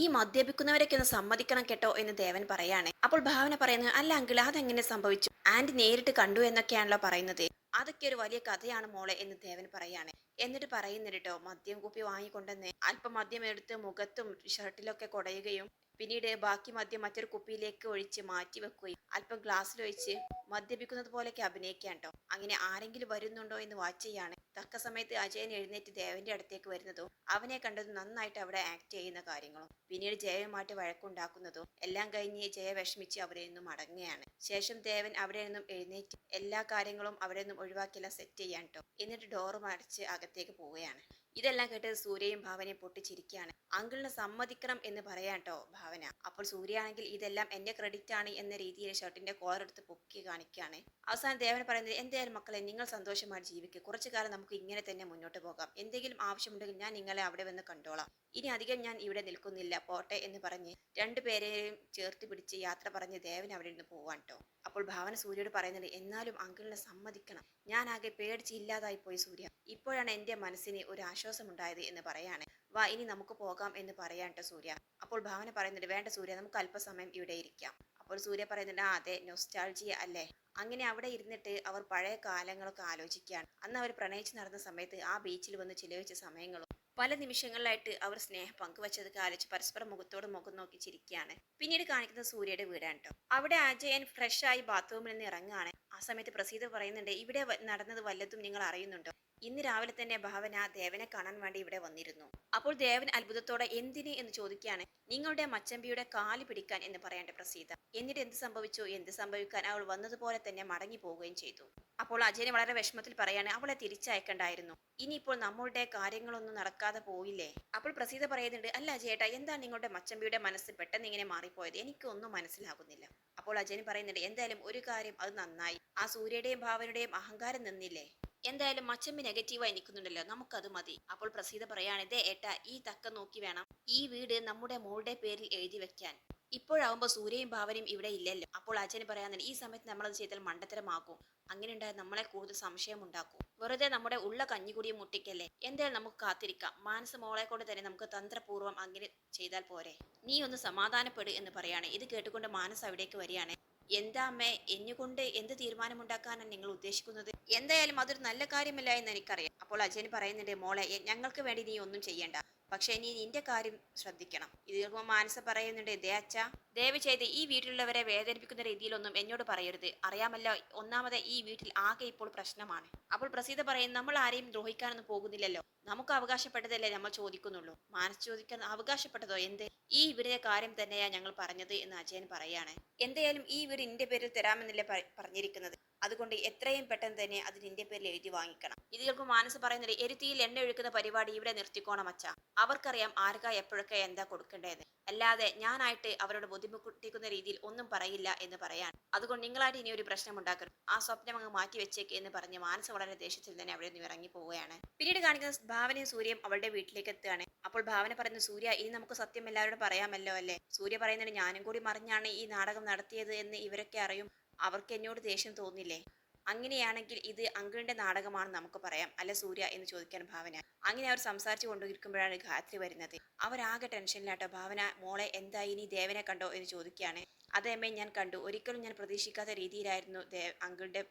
ഈ മദ്യപിക്കുന്നവരൊക്കെ ഒന്ന് സമ്മതിക്കണം കേട്ടോ എന്ന് ദേവൻ പറയാണ്. അപ്പോൾ ഭാവന പറയുന്നത് അല്ല അങ്കിൾ അതെങ്ങനെ സംഭവിച്ചു? ആൻഡ് നേരിട്ട് കണ്ടു എന്നൊക്കെയാണല്ലോ പറയുന്നത്. അതൊക്കെ ഒരു വലിയ കഥയാണ് മോളെ എന്ന് ദേവൻ പറയാണ്. എന്നിട്ട് പറയുന്നുണ്ട് കേട്ടോ മദ്യം കൂപ്പി വാങ്ങിക്കൊണ്ടെന്ന്. അല്പം മദ്യം എടുത്ത് മുഖത്തും ഷർട്ടിലൊക്കെ കുടയുകയും പിന്നീട് ബാക്കി മദ്യം മറ്റൊരു കുപ്പിയിലേക്ക് ഒഴിച്ച് മാറ്റി വെക്കുകയും അല്പം ഗ്ലാസ്സിലൊഴിച്ച് മദ്യപിക്കുന്നത് പോലെയൊക്കെ അഭിനയിക്കാൻ കേട്ടോ. അങ്ങനെ ആരെങ്കിലും വരുന്നുണ്ടോ എന്ന് വാച്ച് ചെയ്യാണ് തക്ക സമയത്ത് അജയൻ എഴുന്നേറ്റ് ദേവന്റെ അടുത്തേക്ക് വരുന്നതോ അവനെ കണ്ടത് നന്നായിട്ട് അവിടെ ആക്ട് ചെയ്യുന്ന കാര്യങ്ങളും. പിന്നീട് ജയവുമായിട്ട് വഴക്കുണ്ടാക്കുന്നതും എല്ലാം കഴിഞ്ഞ് ജയ വിഷമിച്ച് അവിടെ നിന്നും മടങ്ങുകയാണ്. ശേഷം ദേവൻ അവിടെ നിന്നും എഴുന്നേറ്റ് എല്ലാ കാര്യങ്ങളും അവിടെ നിന്നും ഒഴിവാക്കിയെല്ലാം സെറ്റ് ചെയ്യാൻ കേട്ടോ എന്നിട്ട് ഡോറും അടച്ച് അകത്തേക്ക് പോവുകയാണ്. ഇതെല്ലാം കേട്ട് സൂര്യയും ഭാവനയും പൊട്ടിച്ചിരിക്കുകയാണ്. അങ്കിളിന് സമ്മതിക്കണം എന്ന് പറയാട്ടോ കേട്ടോ ഭാവന. അപ്പോൾ സൂര്യയാണെങ്കിൽ ഇതെല്ലാം എന്റെ ക്രെഡിറ്റ് ആണ് എന്ന രീതിയിൽ ഷർട്ടിന്റെ കോളർ എടുത്ത് പൊക്കി കാണിക്കുകയാണ്. അവസാനം ദേവൻ പറയുന്നത് എന്തായാലും മക്കളെ നിങ്ങൾ സന്തോഷമായി ജീവിക്കുക കുറച്ചു കാലം നമുക്ക് ഇങ്ങനെ തന്നെ മുന്നോട്ട് പോകാം. എന്തെങ്കിലും ആവശ്യമുണ്ടെങ്കിൽ ഞാൻ നിങ്ങളെ അവിടെ വന്ന് കണ്ടോളാം. ഇനി അധികം ഞാൻ ഇവിടെ നിൽക്കുന്നില്ല പോട്ടെ എന്ന് പറഞ്ഞ് രണ്ടുപേരെയും ചേർത്ത് പിടിച്ച് യാത്ര പറഞ്ഞ് ദേവൻ അവിടെ നിന്ന് പോവാൻ കേട്ടോ അപ്പോൾ ഭാവന സൂര്യയോട് പറയുന്നത് എന്നാലും അങ്കിളിനെ സമ്മതിക്കണം. ഞാൻ ആകെ പേടിച്ച് ഇല്ലാതായി പോയി സൂര്യ. ഇപ്പോഴാണ് എന്റെ മനസ്സിന് ഒരു ആശ്വാസമുണ്ടായത് എന്ന് പറയാണ്. വാ ഇനി നമുക്ക് പോകാം എന്ന് പറയാൻ കേട്ടോ സൂര്യ. അപ്പോൾ ഭാവന പറയുന്നുണ്ട് വേണ്ട സൂര്യ നമുക്ക് അല്പസമയം ഇവിടെ ഇരിക്കാം. അപ്പോൾ സൂര്യ പറയുന്നുണ്ട് ആ അതെ നൊസ്റ്റാൾജിയ അല്ലേ? അങ്ങനെ അവിടെ ഇരുന്നിട്ട് അവർ പഴയ കാലങ്ങളൊക്കെ ആലോചിക്കുകയാണ്. അന്ന് അവർ പ്രണയിച്ച് നടന്ന സമയത്ത് ആ ബീച്ചിൽ വന്ന് ചിലവഴിച്ച സമയങ്ങളും പല നിമിഷങ്ങളിലായിട്ട് അവർ സ്നേഹം പങ്കുവച്ചത് കാലിച്ച് പരസ്പരം മുഖത്തോട് മുഖം നോക്കി ചിരിക്കുകയാണ്. പിന്നീട് കാണിക്കുന്ന സൂര്യയുടെ വീടാണ് കേട്ടോ അവിടെ അജയൻ ഫ്രഷ് ആയി ബാത്റൂമിൽ നിന്ന് ഇറങ്ങുകയാണ്. ആ സമയത്ത് പ്രസീത പറയുന്നുണ്ട് ഇവിടെ നടന്നത് വല്ലതും നിങ്ങൾ അറിയുന്നുണ്ടോ? ഇന്ന് രാവിലെ തന്നെ ഭാവന ദേവനെ കാണാൻ വേണ്ടി ഇവിടെ വന്നിരുന്നു. അപ്പോൾ ദേവൻ അത്ഭുതത്തോടെ എന്തിന് എന്ന് ചോദിക്കുകയാണ്. നിങ്ങളുടെ മച്ചമ്പിയുടെ കാൽ പിടിക്കാൻ എന്ന് പറയേണ്ട പ്രസീത. എന്നിട്ട് എന്ത് സംഭവിച്ചു? എന്ത് സംഭവിക്കാൻ? അവൾ വന്നതുപോലെ തന്നെ മടങ്ങി പോവുകയും ചെയ്തു. അപ്പോൾ അജയന് വളരെ വിഷമത്തിൽ പറയാണ് അവളെ തിരിച്ചയക്കണ്ടായിരുന്നു. ഇനിയിപ്പോൾ നമ്മളുടെ കാര്യങ്ങളൊന്നും നടക്കാതെ പോയില്ലേ? അപ്പോൾ പ്രസീത പറയുന്നുണ്ട് അല്ല അജയേട്ടാ എന്താ നിങ്ങളുടെ മച്ചമ്പിയുടെ മനസ്സ് പെട്ടെന്ന് ഇങ്ങനെ മാറിപ്പോയത്? എനിക്കൊന്നും മനസ്സിലാകുന്നില്ല. അപ്പോൾ അജയൻ പറയുന്നുണ്ട് എന്തായാലും ഒരു കാര്യം അത് നന്നായി. ആ സൂര്യയുടെയും ഭാവനയുടെയും അഹങ്കാരം നിന്നില്ലേ? എന്തായാലും മച്ചമ്പി നെഗറ്റീവായി നിൽക്കുന്നുണ്ടല്ലോ നമുക്കത് മതി. അപ്പോൾ പ്രസീത പറയാണ് ദേ ഏട്ടാ ഈ തക്ക നോക്കി വേണം. ഈ വീട് നമ്മുടെ മോളുടെ പേരിൽ എഴുതി വെക്കാൻ. ഇപ്പോഴാവുമ്പോൾ സൂര്യയും ഭാവനയും ഇവിടെ ഇല്ലല്ലോ. അപ്പോൾ അച്ഛന് പറയാൻ ഈ സമയത്ത് നമ്മളത് ചെയ്താൽ മണ്ടത്തരമാക്കും അങ്ങനെ ഉണ്ടായാൽ നമ്മളെ കൂടുതൽ സംശയം ഉണ്ടാക്കും. വെറുതെ നമ്മുടെ ഉള്ള കഞ്ഞിക്കുടിയും മുട്ടിക്കല്ലേ? എന്തായാലും നമുക്ക് കാത്തിരിക്കാം. മാനസ മോളെ കൊണ്ട് തന്നെ നമുക്ക് തന്ത്രപൂർവം അങ്ങനെ ചെയ്താൽ പോരെ. നീ ഒന്ന് സമാധാനപ്പെട് എന്ന് പറയാണ്. ഇത് കേട്ടുകൊണ്ട് മാനസ് അവിടേക്ക് വരികയാണ്. എന്താ അമ്മേ എന്നുകൊണ്ട് എന്ത് തീരുമാനമുണ്ടാക്കാനാണ് നിങ്ങൾ ഉദ്ദേശിക്കുന്നത്? എന്തായാലും അതൊരു നല്ല കാര്യമല്ല എന്ന് എനിക്കറിയാം. അപ്പോൾ അജയൻ പറയുന്നുണ്ട് മോളെ ഞങ്ങൾക്ക് വേണ്ടി നീ ഒന്നും ചെയ്യണ്ട. പക്ഷേ നീ നിന്റെ കാര്യം ശ്രദ്ധിക്കണം. ഇത് മാനസ പറയുന്നുണ്ട് ദേ അച്ഛ ദയവ് ചെയ്ത് ഈ വീട്ടിലുള്ളവരെ വേദനിപ്പിക്കുന്ന രീതിയിലൊന്നും എന്നോട് പറയരുത്. അറിയാമല്ലോ ഒന്നാമത് ഈ വീട്ടിൽ ആകെ ഇപ്പോൾ പ്രശ്നമാണ്. അപ്പോൾ പ്രസീത പറയും നമ്മൾ ആരെയും ദ്രോഹിക്കാനൊന്നും പോകുന്നില്ലല്ലോ. നമുക്ക് അവകാശപ്പെട്ടതല്ലേ നമ്മൾ ചോദിക്കുന്നുള്ളൂ. മാനസ് ചോദിക്കാൻ അവകാശപ്പെട്ടതോ? എന്ത്? ഈ വീടിന്റെ കാര്യം തന്നെയാ ഞങ്ങൾ പറഞ്ഞത് എന്ന് അജയൻ പറയാണ്. എന്തായാലും ഈ ഇവർ ഇന്റെ പേരിൽ തരാമെന്നല്ലേ പറഞ്ഞിരിക്കുന്നത്. അതുകൊണ്ട് എത്രയും പെട്ടെന്ന് തന്നെ അത് നിന്റെ പേരിൽ എഴുതി വാങ്ങിക്കണം. ഇത് മാനസ് പറയുന്നത് എരുത്തിയിൽ എണ്ണ ഒഴുക്കുന്ന പരിപാടി ഇവിടെ നിർത്തിക്കോണം അച്ഛ. അവർക്കറിയാം ആർക്കാ എപ്പോഴൊക്കെ എന്താ കൊടുക്കേണ്ടതെന്ന്. അല്ലാതെ ഞാനായിട്ട് അവരോട് ബുദ്ധിമുട്ടിക്കുന്ന രീതിയിൽ ഒന്നും പറയില്ല എന്ന് പറയാൻ. അതുകൊണ്ട് നിങ്ങളായിട്ട് ഇനി ഒരു പ്രശ്നം ഉണ്ടാക്കരുത്. ആ സ്വപ്നം അങ്ങ് മാറ്റി വെച്ചേക്ക് എന്ന് പറഞ്ഞ് മാനസ് വളരെ ദേഷ്യത്തിൽ തന്നെ അവിടെ നിന്ന് ഇറങ്ങി പോവുകയാണ്. പിന്നീട് കാണിക്കുന്ന ഭാവനയും സൂര്യയും അവളുടെ വീട്ടിലേക്ക് എത്തുകയാണ്. അപ്പോൾ ഭാവന പറയുന്നു സൂര്യ ഇനി നമുക്ക് സത്യം എല്ലാവരോടും പറയാമല്ലോ അല്ലേ? സൂര്യ പറയുന്നത് ഞാനും കൂടി മറിഞ്ഞാണ് ഈ നാടകം നടത്തിയത് എന്ന് ഇവരൊക്കെ അറിയും. അവർക്ക് എന്നോട് ദേഷ്യം തോന്നില്ലേ? അങ്ങനെയാണെങ്കിൽ ഇത് അങ്കിളിന്റെ നാടകമാണെന്ന് നമുക്ക് പറയാം. അല്ല സൂര്യ എന്ന് ചോദിക്കാൻ ഭാവന. അങ്ങനെ അവർ സംസാരിച്ചു കൊണ്ടിരിക്കുമ്പോഴാണ് ഗായത്രി വരുന്നത്. അവരാകെ ടെൻഷനിലാട്ടോ ഭാവന മോളെ എന്തായി ഇനി ദേവനെ കണ്ടോ എന്ന് ചോദിക്കുകയാണ്. അതേമേ ഞാൻ കണ്ടു. ഒരിക്കലും ഞാൻ പ്രതീക്ഷിക്കാത്ത രീതിയിലായിരുന്നു ദേ അങ്കിളിന്റെ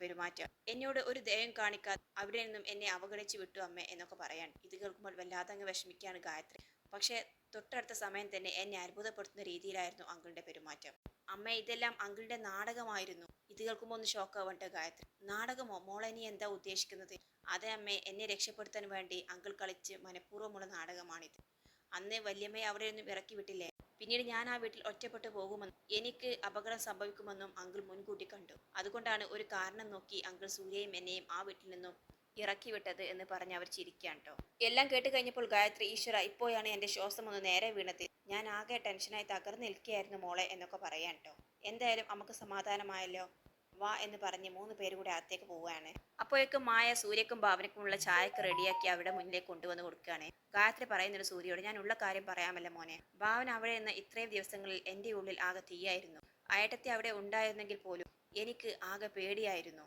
പെരുമാറ്റം. എന്നോട് ഒരു ദയം കാണിക്കാതെ അവിടെ നിന്നും എന്നെ അവഗണിച്ച് വിട്ടു അമ്മ എന്നൊക്കെ പറയാൻ ഇത് കേൾക്കുമ്പോൾ വല്ലാതെ അങ്ങ് വിഷമിക്കുകയാണ് ഗായത്രി. പക്ഷേ തൊട്ടടുത്ത സമയം തന്നെ എന്നെ അത്ഭുതപ്പെടുത്തുന്ന രീതിയിലായിരുന്നു അങ്കിളിന്റെ പെരുമാറ്റം. അമ്മ ഇതെല്ലാം അങ്കിളിന്റെ നാടകമായിരുന്നു. ഇത് കേൾക്കുമ്പോൾ ഒന്ന് ഷോക്കാവട്ടെ ഗായത്രി. നാടകമോ? മോളെ നീ എന്താ ഉദ്ദേശിക്കുന്നത്? അതേ അമ്മേ എന്നെ രക്ഷപ്പെടുത്താൻ വേണ്ടി അങ്കിൾ കളിച്ച് മനഃപൂർവമുള്ള നാടകമാണിത്. അന്ന് വല്യമ്മയെ അവിടെ ഒന്നും ഇറക്കി വിട്ടില്ലേ? പിന്നീട് ഞാൻ ആ വീട്ടിൽ ഒറ്റപ്പെട്ടു പോകുമെന്നും എനിക്ക് അപകടം സംഭവിക്കുമെന്നും അങ്കിൾ മുൻകൂട്ടി കണ്ടു. അതുകൊണ്ടാണ് ഒരു കാരണം നോക്കി അങ്കിൾ സൂര്യയും എന്നെയും ആ വീട്ടിൽ നിന്നും ഇറക്കി വിട്ടത് എന്ന് പറഞ്ഞ് അവർ ചിരിക്കാൻ കേട്ടോ എല്ലാം കേട്ട് കഴിഞ്ഞപ്പോൾ ഗായത്രി ഈശ്വര ഇപ്പോഴാണ് എന്റെ ശ്വാസം ഒന്ന് നേരെ വീണത്. ഞാൻ ആകെ ടെൻഷനായി തകർന്നു നിൽക്കുകയായിരുന്നു മോളെ എന്നൊക്കെ പറയാൻ കേട്ടോ എന്തായാലും നമുക്ക് സമാധാനമായല്ലോ. വാ എന്ന് പറഞ്ഞ് മൂന്ന് പേര് കൂടി അകത്തേക്ക് പോവുകയാണ്. അപ്പോഴേക്കും മായ സൂര്യക്കും ഭാവനക്കുമുള്ള ചായക്ക് റെഡിയാക്കി അവിടെ മുന്നിലേക്ക് കൊണ്ടുവന്ന് കൊടുക്കുകയാണ്. ഗായത്രി പറയുന്നൊരു സൂര്യയോട് ഞാൻ ഉള്ള കാര്യം പറയാമല്ലോ മോനെ. ഭാവന അവിടെ നിന്ന് ഇത്രയും ദിവസങ്ങളിൽ എന്റെ ഉള്ളിൽ ആകെ തീയായിരുന്നു. അയട്ടത്തെ അവിടെ ഉണ്ടായിരുന്നെങ്കിൽ പോലും എനിക്ക് ആകെ പേടിയായിരുന്നു.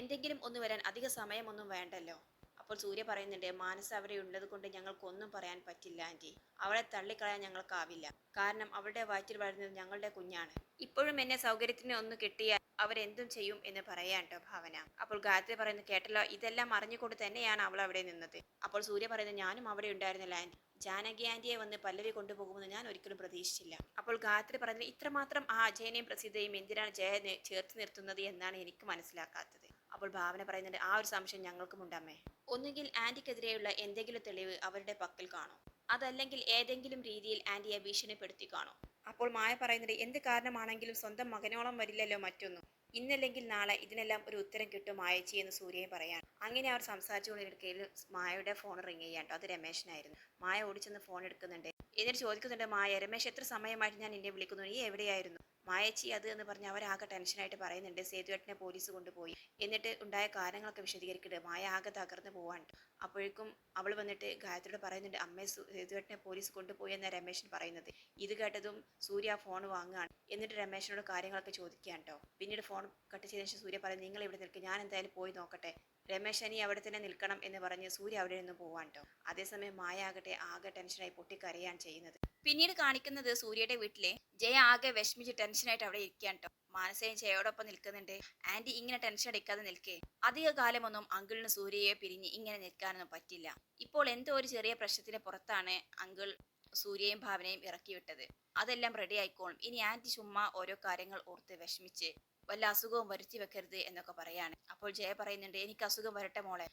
എന്തെങ്കിലും ഒന്ന് വരാൻ അധിക സമയമൊന്നും വേണ്ടല്ലോ. അപ്പോൾ സൂര്യ പറയുന്നുണ്ട് മാനസ അവിടെ ഉള്ളത് കൊണ്ട് ഞങ്ങൾക്കൊന്നും പറയാൻ പറ്റില്ല ആന്റി അവളെ തള്ളിക്കളയാൻ ഞങ്ങൾക്കാവില്ല. കാരണം അവളുടെ വയറ്റിൽ വളരുന്നത് ഞങ്ങളുടെ കുഞ്ഞാണ്. ഇപ്പോഴും എന്നെ സൗകര്യത്തിന് ഒന്ന് കിട്ടിയാൽ അവരെന്തും ചെയ്യും എന്ന് പറയാൻ കേട്ടോ ഭാവന. അപ്പോൾ ഗായത്രി പറയുന്നത് കേട്ടല്ലോ ഇതെല്ലാം അറിഞ്ഞുകൊണ്ട് തന്നെയാണ് അവൾ അവിടെ നിന്നത്. അപ്പോൾ സൂര്യ പറയുന്നത് ഞാനും അവിടെ ഉണ്ടായിരുന്നില്ല ആന്റി ജാനകി ആന്റിയെ വന്ന് പല്ലവി കൊണ്ടുപോകുമെന്ന് ഞാൻ ഒരിക്കലും പ്രതീക്ഷിച്ചില്ല. അപ്പോൾ ഗായത്രി പറയുന്നത് ഇത്രമാത്രം ആ അജയനെയും പ്രസിദ്ധയും എന്തിനാണ് ജയനെ ചേർത്ത് നിർത്തുന്നത് എന്നാണ് എനിക്ക് മനസ്സിലാക്കാത്തത്. അപ്പോൾ ഭാവന പറയുന്നുണ്ട് ആ ഒരു സംശയം ഞങ്ങൾക്കും ഉണ്ടമ്മേ ഒന്നുകിൽ ആന്റിക്കെതിരെയുള്ള എന്തെങ്കിലും തെളിവ് അവരുടെ പക്കൽ കാണും. അതല്ലെങ്കിൽ ഏതെങ്കിലും രീതിയിൽ ആന്റിയെ ഭീഷണിപ്പെടുത്തി കാണും. അപ്പോൾ മായ പറയുന്നത് എന്ത് കാരണമാണെങ്കിലും സ്വന്തം മകനോളം വരില്ലല്ലോ മറ്റൊന്നും. ഇന്നല്ലെങ്കിൽ നാളെ ഇതിനെല്ലാം ഒരു ഉത്തരം കിട്ടും മായച്ചി എന്ന് സൂര്യയെ പറയാൻ അങ്ങനെ അവർ സംസാരിച്ചുകൊണ്ടിരിക്കയിൽ മായയുടെ ഫോൺ റിങ് ചെയ്യാൻ കേട്ടോ. അത് രമേശനായിരുന്നു. മായ ഓടിച്ചെന്ന് ഫോൺ എടുക്കുന്നുണ്ട്. എന്നിട്ട് ചോദിക്കുന്നുണ്ട് മായ രമേശ് എത്ര സമയമായിട്ട് ഞാൻ എന്നെ വിളിക്കുന്നു? നീ എവിടെയായിരുന്നു? മായച്ചി അത് എന്ന് പറഞ്ഞ് അവരാകെ ടെൻഷനായിട്ട് പറയുന്നുണ്ട്. സേതുവേട്ടനെ പോലീസ് കൊണ്ടുപോയി. എന്നിട്ട് ഉണ്ടായ കാര്യങ്ങളൊക്കെ വിശദീകരിക്കുന്നുണ്ട്. മായ ആകെ തകർന്നു പോവാൻ അപ്പോഴേക്കും അവൾ വന്നിട്ട് ഗായത്രിയോട് പറയുന്നുണ്ട് അമ്മയെ സു- സേതുവേട്ടനെ പോലീസ് കൊണ്ടുപോയി എന്ന രമേശൻ പറയുന്നത്. ഇത് കേട്ടതും സൂര്യ ഫോൺ വാങ്ങുകയാണ്. എന്നിട്ട് രമേശനോട് കാര്യങ്ങളൊക്കെ ചോദിക്കുകയാണ് കേട്ടോ പിന്നീട് ഫോൺ കട്ട് ചെയ്തതിന് ശേഷം സൂര്യ പറയുന്നത് നിങ്ങൾ ഇവിടെ നിൽക്കുക ഞാൻ എന്തായാലും പോയി നോക്കട്ടെ. രമേശ് അനി അവിടെ തന്നെ നിൽക്കണം എന്ന് പറഞ്ഞ് സൂര്യ അവിടെ നിന്ന് പോവാൻ കേട്ടോ അതേസമയം മായ ആകട്ടെ ആകെ ടെൻഷനായി പൊട്ടിക്കരയാണ് ചെയ്യുന്നത്. പിന്നീട് കാണിക്കുന്നത് സൂര്യയുടെ വീട്ടിലെ ജയ ആകെ വിഷമിച്ച് ടെൻഷനായിട്ട് അവിടെ ഇരിക്കുകയാണ് കേട്ടോ മാനസയും ജയോടൊപ്പം നിൽക്കുന്നുണ്ട്. ആന്റി ഇങ്ങനെ ടെൻഷൻ അടിക്കാതെ നിൽക്കേ. അധിക കാലമൊന്നും അങ്കിളിന് സൂര്യയെ പിരിഞ്ഞ് ഇങ്ങനെ നിൽക്കാനൊന്നും പറ്റില്ല. ഇപ്പോൾ എന്തോ ഒരു ചെറിയ പ്രശ്നത്തിന് പുറത്താണ് അങ്കിൾ സൂര്യയും ഭാവനയും ഇറക്കി വിട്ടത് അതെല്ലാം റെഡി ആയിക്കോളും. ഇനി ആന്റി ചുമ്മാ ഓരോ കാര്യങ്ങൾ ഓർത്ത് വിഷമിച്ച് വല്ല അസുഖവും വരുത്തി വെക്കരുത് എന്നൊക്കെ പറയാണ്. അപ്പോൾ ജയ പറയുന്നുണ്ട് എനിക്ക് അസുഖം വരട്ടെ മോളെ.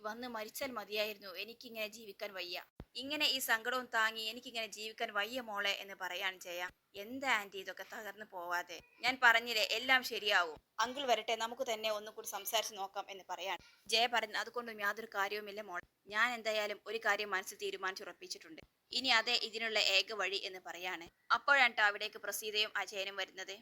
വന്ന് മരിച്ചാൽ മതിയായിരുന്നു. എനിക്കിങ്ങനെ ജീവിക്കാൻ വയ്യ. ഇങ്ങനെ ഈ സങ്കടവും താങ്ങി എനിക്കിങ്ങനെ ജീവിക്കാൻ വയ്യ മോളെ എന്ന് പറയാൻ ജയ. എന്താ ആന്റി ഇതൊക്കെ തകർന്നു പോവാതെ? ഞാൻ പറഞ്ഞില്ലേ എല്ലാം ശരിയാവും. അങ്കിൾ വരട്ടെ നമുക്ക് തന്നെ ഒന്നുകൂടി സംസാരിച്ച് നോക്കാം എന്ന് പറയാൻ ജയ പറഞ്ഞു അതുകൊണ്ടും യാതൊരു കാര്യവുമില്ല മോളെ. ഞാൻ എന്തായാലും ഒരു കാര്യം മനസ്സിൽ തീരുമാനിച്ചുറപ്പിച്ചിട്ടുണ്ട്. ഇനി അതേ ഇതിനുള്ള ഏക വഴി എന്ന് പറയാണ്. അപ്പോഴാണ് അവിടേക്ക് പ്രസീതയും അജയനും വരുന്നത്.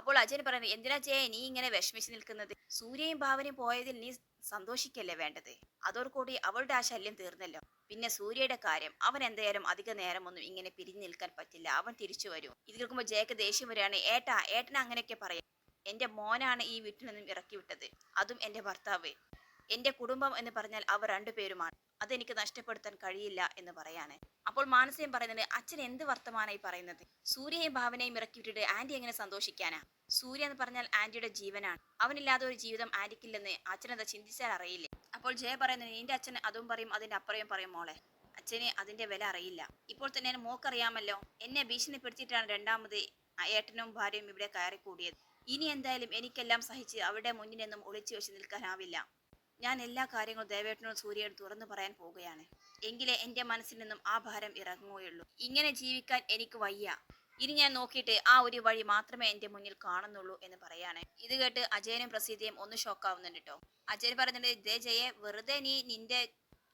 അപ്പോൾ അജയൻ പറയുന്നത് എന്തിനാ ജയ നീ ഇങ്ങനെ വിഷമിച്ച് നിൽക്കുന്നത്? സൂര്യയും ഭാവനയും പോയതിൽ നീ സന്തോഷിക്കല്ലേ വേണ്ടത്? അതോടുകൂടി അവളുടെ ആ ശല്യം തീർന്നല്ലോ. പിന്നെ സൂര്യയുടെ കാര്യം അവൻ എന്തായാലും അധിക നേരമൊന്നും ഇങ്ങനെ പിരിഞ്ഞു നിൽക്കാൻ പറ്റില്ല. അവൻ തിരിച്ചു വരും. ഇത് കേൾക്കുമ്പോൾ ജയക്ക് ദേഷ്യം വരികയാണ്. ഏട്ടാ ഏട്ടൻ അങ്ങനെയൊക്കെ പറയാം. എന്റെ മോനാണ് ഈ വീട്ടിൽ നിന്നും ഇറക്കി വിട്ടത് അതും എന്റെ ഭർത്താവ്. എന്റെ കുടുംബം എന്ന് പറഞ്ഞാൽ അവർ രണ്ടുപേരുമാണ്. അതെനിക്ക് നഷ്ടപ്പെടുത്താൻ കഴിയില്ല എന്ന് പറയാണ്. അപ്പോൾ മാനസയും പറയുന്നത് അച്ഛൻ എന്ത് വർത്തമാനായി പറയുന്നത്? സൂര്യയും ഭാവനയും ഇറക്കി വിട്ടിട്ട് ആന്റി എങ്ങനെ സന്തോഷിക്കാനാ? സൂര്യ എന്ന് പറഞ്ഞാൽ ആന്റിയുടെ ജീവനാണ്. അവനില്ലാതെ ഒരു ജീവിതം ആന്റിക്കില്ലെന്ന് അച്ഛനെന്താ ചിന്തിച്ചാൽ അറിയില്ലേ. അപ്പോൾ ജയ പറയുന്നത് നിന്റെ അച്ഛൻ അതും പറയും അതിന്റെ അപ്പുറയും പറയും മോളെ. അച്ഛന് അതിന്റെ വില അറിയില്ല. ഇപ്പോൾ തന്നെ മോക്കറിയാമല്ലോ. എന്നെ ഭീഷണിപ്പെടുത്തിയിട്ടാണ് രണ്ടാമത് ഏട്ടനും ഭാര്യയും ഇവിടെ കയറിക്കൂടിയത്. ഇനി എന്തായാലും എനിക്കെല്ലാം സഹിച്ച് അവരുടെ മുന്നിൽ നിന്നും ഒളിച്ചു വെച്ച് നിൽക്കാനാവില്ല. ഞാൻ എല്ലാ കാര്യങ്ങളും ദേവേട്ടനോട് സൂര്യയോട് തുറന്നു പറയാൻ പോവുകയാണ് എങ്കിലേ എന്റെ മനസ്സിൽ നിന്നും ആ ഭാരം ഇറങ്ങുകയുള്ളൂ. ഇങ്ങനെ ജീവിക്കാൻ എനിക്ക് വയ്യ. ഇനി ഞാൻ നോക്കിയിട്ട് ആ ഒരു വഴി മാത്രമേ എന്റെ മുന്നിൽ കാണുന്നുള്ളൂ എന്ന് പറയാണ്. ഇത് കേട്ട് അജയനും പ്രസീതിയും ഒന്ന് ഷോക്കാവുന്നുണ്ട് കേട്ടോ അജയൻ പറയുന്നുണ്ട് ഇതേ ജയെ വെറുതെ നീ നിന്റെ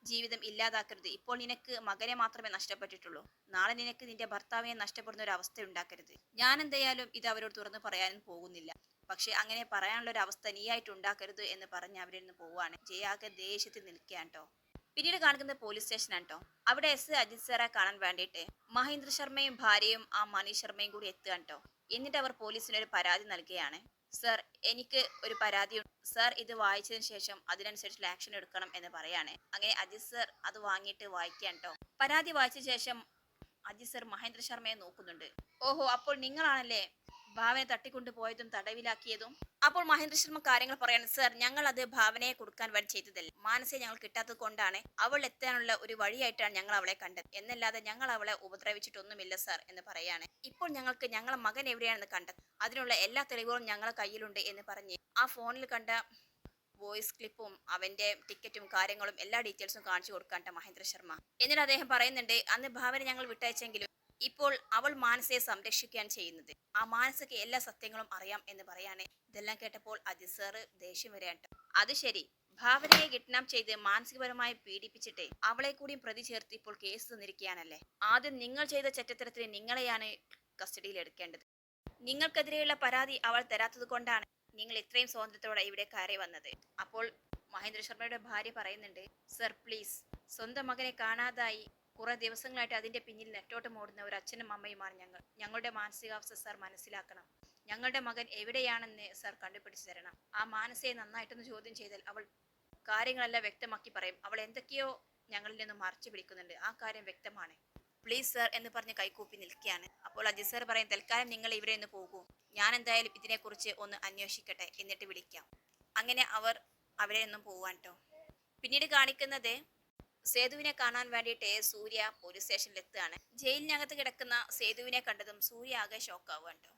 ജീവിതം ഇല്ലാതാക്കരുത്. ഇപ്പോൾ നിനക്ക് മകനെ മാത്രമേ നഷ്ടപ്പെട്ടിട്ടുള്ളൂ. നാളെ നിനക്ക് നിന്റെ ഭർത്താവിനെ നഷ്ടപ്പെടുന്ന ഒരു അവസ്ഥ ഉണ്ടാക്കരുത് ഞാൻ എന്തായാലും ഇത് അവരോട് തുറന്നു പറയാനും പോകുന്നില്ല. പക്ഷെ അങ്ങനെ പറയാനുള്ള ഒരു അവസ്ഥ നീയായിട്ട് ഉണ്ടാക്കരുത് എന്ന് പറഞ്ഞ് അവരിൽ നിന്ന് പോവാണ് ജയാകെ ദേഷ്യത്തിൽ നിൽക്കുകയാണ് പിന്നീട് കാണിക്കുന്നത് പോലീസ് സ്റ്റേഷനാണ് കേട്ടോ അവിടെ എസ് അജിത് സാറെ കാണാൻ വേണ്ടിയിട്ട് മഹേന്ദ്ര ശർമ്മയും ഭാര്യയും ആ മനീഷ് ശർമ്മയും കൂടി എത്തുകയാണ് കേട്ടോ എന്നിട്ട് അവർ പോലീസിന് ഒരു പരാതി നൽകുകയാണ്. സർ എനിക്ക് ഒരു പരാതി സർ ഇത് വായിച്ചതിന് ശേഷം അതിനനുസരിച്ചുള്ള ആക്ഷൻ എടുക്കണം എന്ന് പറയാണ്. അങ്ങനെ അജിത് സർ അത് വാങ്ങിയിട്ട് വായിക്കാൻ കേട്ടോ പരാതി വായിച്ച ശേഷം അജിത് സർ മഹേന്ദ്ര ശർമ്മയെ നോക്കുന്നുണ്ട്. ഓഹോ അപ്പോൾ നിങ്ങളാണല്ലേ ഭാവനെ തട്ടിക്കൊണ്ടു പോയതും തടവിലാക്കിയതും. അപ്പോൾ മഹേന്ദ്ര ശർമ്മ കാര്യങ്ങൾ പറയാണ് സർ ഞങ്ങൾ അത് ഭാവനയെ കൊടുക്കാൻ വഴി ചെയ്തതല്ല. മാനസിക ഞങ്ങൾ കിട്ടാത്തത് കൊണ്ടാണ് അവൾ എത്താനുള്ള ഒരു വഴിയായിട്ടാണ് ഞങ്ങൾ അവളെ കണ്ടത്. എന്നല്ലാതെ ഞങ്ങൾ അവളെ ഉപദ്രവിച്ചിട്ടൊന്നുമില്ല സർ എന്ന് പറയാണ്. ഇപ്പോൾ ഞങ്ങൾക്ക് ഞങ്ങളെ മകൻ എവിടെയാണെന്ന് കണ്ടത് അതിനുള്ള എല്ലാ തെളിവുകളും ഞങ്ങളെ കയ്യിലുണ്ട് എന്ന് പറഞ്ഞ് ആ ഫോണിൽ കണ്ട വോയിസ് ക്ലിപ്പും അവന്റെ ടിക്കറ്റും കാര്യങ്ങളും എല്ലാ ഡീറ്റെയിൽസും കാണിച്ചു കൊടുക്കാണ്ട മഹേന്ദ്ര ശർമ്മ. എന്നിട്ട് അദ്ദേഹം പറയുന്നുണ്ട് അന്ന് ഭാവന ഞങ്ങൾ വിട്ടയച്ചെങ്കിലും ഇപ്പോൾ അവൾ മാനസയെ സംരക്ഷിക്കാൻ ചെയ്യുന്നത്. ആ മാനസയ്ക്ക് എല്ലാ സത്യങ്ങളും അറിയാം എന്ന് പറയാണ്. ഇതെല്ലാം കേട്ടപ്പോൾ അജിത് സാറ് ദേഷ്യം വരെയാണ് അത് ശരി. ഭാവനയെ കിഡ്നാപ്പ് ചെയ്ത് മാനസികപരമായി പീഡിപ്പിച്ചിട്ട് അവളെ കൂടിയും പ്രതി ചേർത്ത് ഇപ്പോൾ കേസ് തന്നിരിക്കുകയാണല്ലേ? ആദ്യം നിങ്ങൾ ചെയ്ത ചറ്റത്തരത്തിന് നിങ്ങളെയാണ് കസ്റ്റഡിയിൽ എടുക്കേണ്ടത്. നിങ്ങൾക്കെതിരെയുള്ള പരാതി അവൾ തരാത്തത് കൊണ്ടാണ് നിങ്ങൾ ഇത്രയും സ്വാതന്ത്ര്യത്തോടെ ഇവിടെ കയറി വന്നത്. അപ്പോൾ മഹേന്ദ്ര ശർമ്മയുടെ ഭാര്യ പറയുന്നുണ്ട് സർ പ്ലീസ് സ്വന്തം മകനെ കാണാതായി കുറെ ദിവസങ്ങളായിട്ട് അതിന്റെ പിന്നിൽ നെറ്റോട്ടം ഓടുന്ന ഒരു അച്ഛനും അമ്മയുമാണ് ഞങ്ങൾ. ഞങ്ങളുടെ മാനസികാവസ്ഥ സാർ മനസ്സിലാക്കണം. ഞങ്ങളുടെ മകൻ എവിടെയാണെന്ന് സാർ കണ്ടുപിടിച്ചു തരണം. ആ മാനസയെ നന്നായിട്ടൊന്ന് ചോദ്യം ചെയ്താൽ അവൾ കാര്യങ്ങളെല്ലാം വ്യക്തമാക്കി പറയും. അവൾ എന്തൊക്കെയോ ഞങ്ങളിൽ നിന്ന് മറച്ചു പിടിക്കുന്നുണ്ട്. ആ കാര്യം വ്യക്തമാണ്. പ്ലീസ് സർ എന്ന് പറഞ്ഞ് കൈകൂപ്പി നിൽക്കുകയാണ്. അപ്പോൾ അജിത് സാർ പറയും തൽക്കാലം നിങ്ങൾ ഇവിടെ നിന്ന് പോകൂ. ഞാൻ എന്തായാലും ഇതിനെക്കുറിച്ച് ഒന്ന് അന്വേഷിക്കട്ടെ. എന്നിട്ട് വിളിക്കാം. അങ്ങനെ അവർ അവിടെ നിന്നും പോവാൻ കേട്ടോ പിന്നീട് കാണിക്കുന്നത് സേതുവിനെ കാണാൻ വേണ്ടിയിട്ട് സൂര്യ പോലീസ് സ്റ്റേഷനിലെത്തുകയാണ് ജയിലിനകത്ത് കിടക്കുന്ന സേതുവിനെ കണ്ടതും സൂര്യ ആകെ ഷോക്കാവുകയാണ് കേട്ടോ.